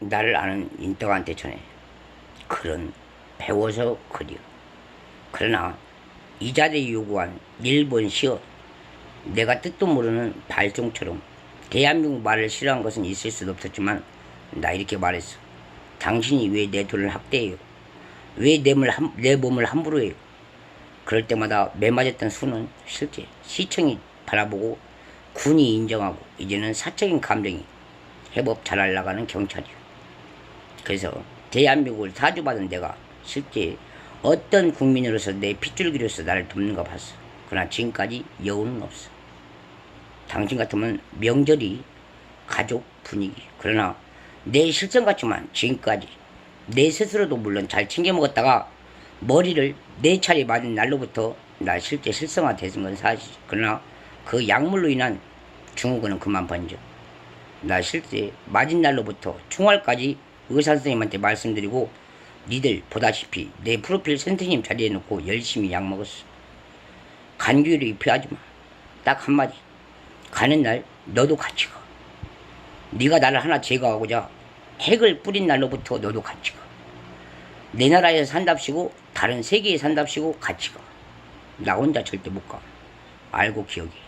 나를 아는 인덕한테 전해. 그런 배워서 그려. 그러나 이자들이 요구한 일본 시어 내가 뜻도 모르는 발종처럼 대한민국 말을 싫어한 것은 있을 수도 없었지만 나 이렇게 말했어. 당신이 왜 내 돈을 학대해요? 왜 내 몸을, 함, 내 몸을 함부로 해요? 그럴 때마다 매맞았던 수는 실제 시청이 바라보고 군이 인정하고 이제는 사적인 감정이 해법 잘 날라가는 경찰이요. 그래서 대한민국을 사주받은 내가 실제 어떤 국민으로서 내 핏줄기로서 나를 돕는가 봤어. 그러나 지금까지 여운은 없어. 당신 같으면 명절이 가족 분위기. 그러나 내 실성 같지만 지금까지 내 스스로도 물론 잘 챙겨 먹었다가 머리를 네 차례 맞은 날로부터 나 실제 실성화 되는 건 사실. 그러나 그 약물로 인한 증후군은 그만 번져. 나 실제 맞은 날로부터 총알까지 의사 선생님한테 말씀드리고 니들 보다시피 내 프로필 센터님 자리에 놓고 열심히 약 먹었어. 간규를 입혀하지 마. 딱 한마디. 가는 날 너도 같이 가. 네가 나를 하나 제거하고자 핵을 뿌린 날로부터 너도 같이 가. 내 나라에서 산답시고 다른 세계에 산답시고 같이 가. 나 혼자 절대 못 가. 알고 기억해.